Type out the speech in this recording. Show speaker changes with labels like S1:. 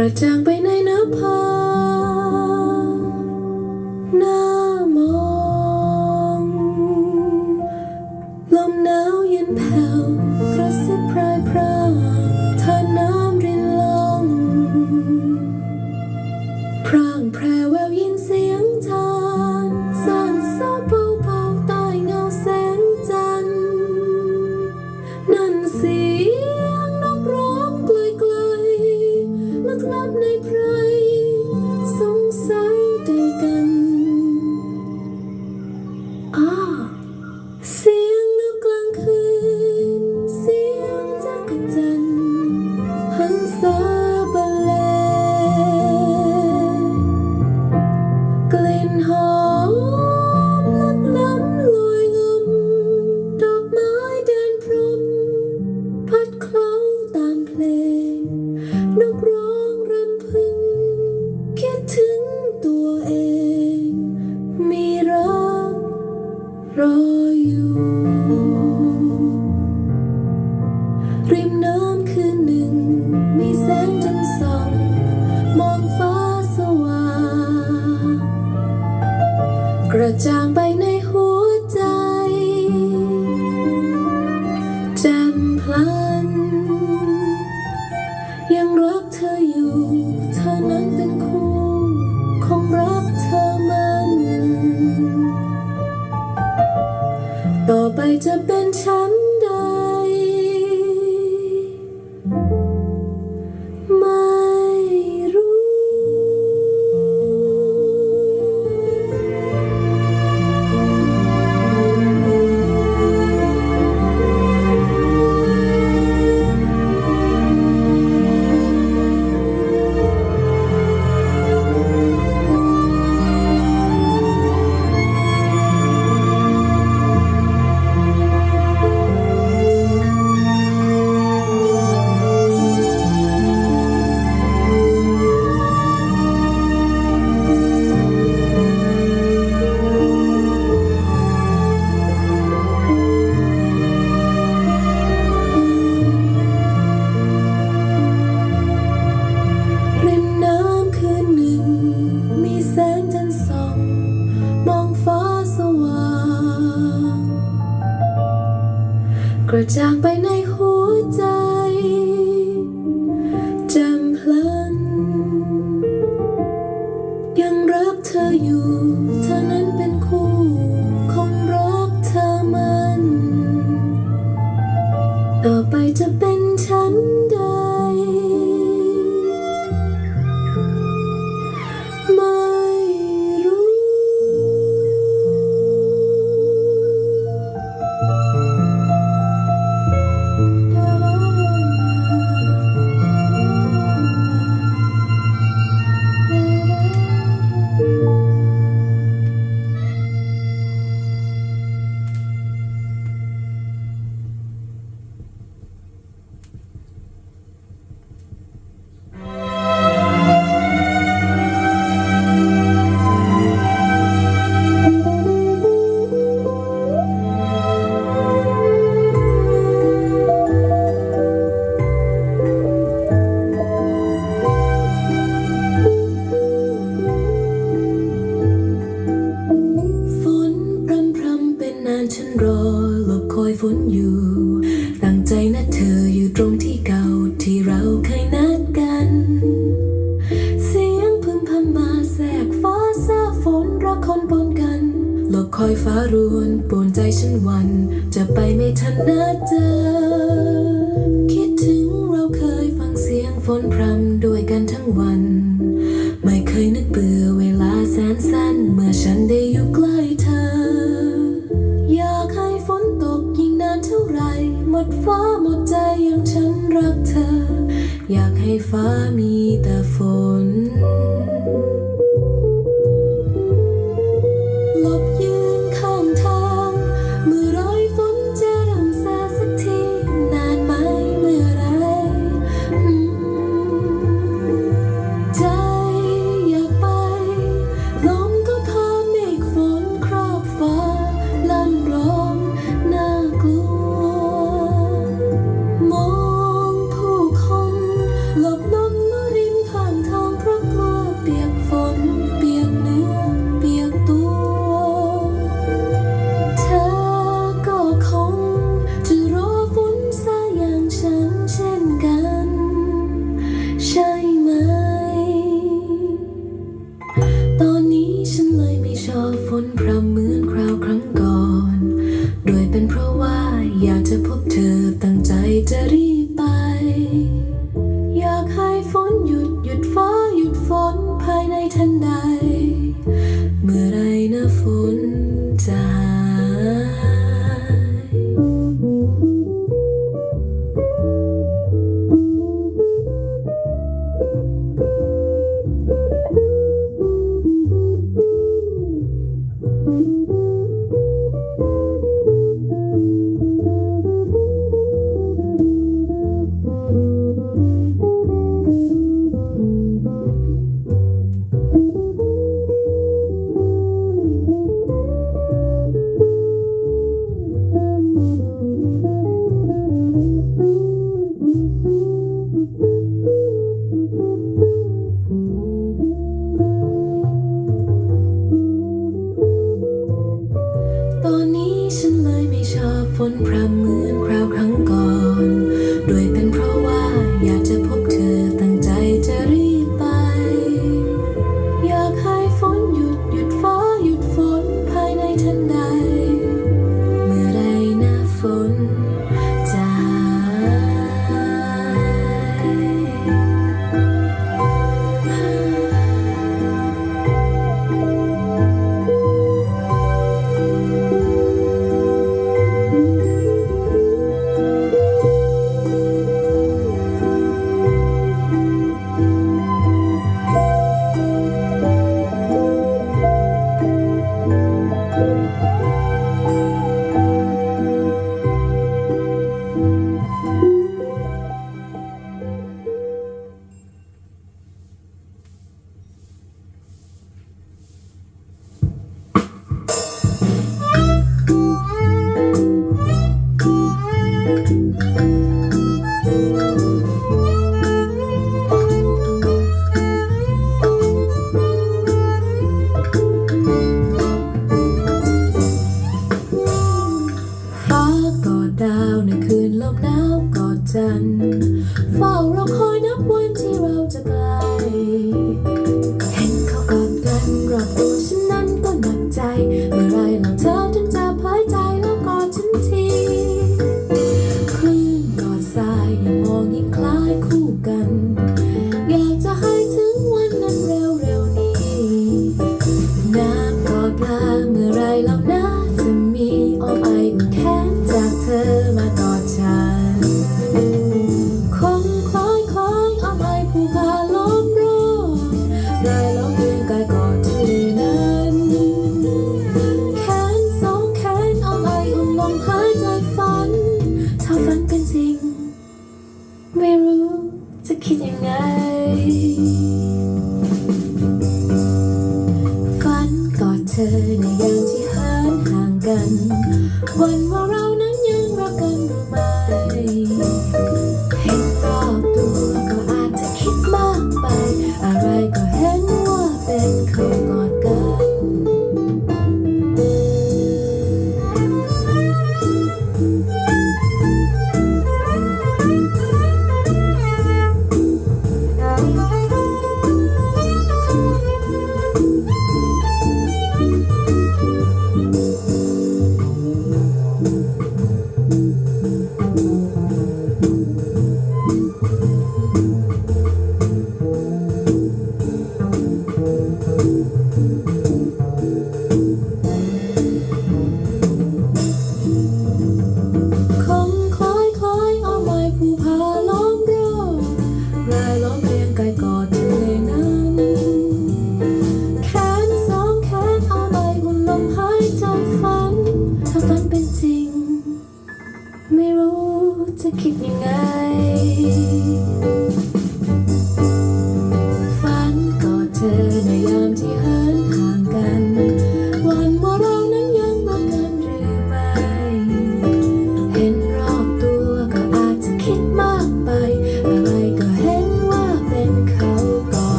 S1: กระจ่างไปในนภา for you. คอยฟ้ารุนปูนใจฉันวัน จะไปไม่ทันนะเจอคิดถึงเราเคยฟังเสียงฝนพรำด้วยกันทั้งวัน ไม่เคยนึกเบื่อเวลาแสนสั้น เมื่อฉันได้อยู่ใกล้เธอ อยากให้ฝนตกยิ่งนานเท่าไร หมดฟ้าหมดใจอย่างฉันรักเธอ อยากให้ฟ้ามีแต่ฝน อม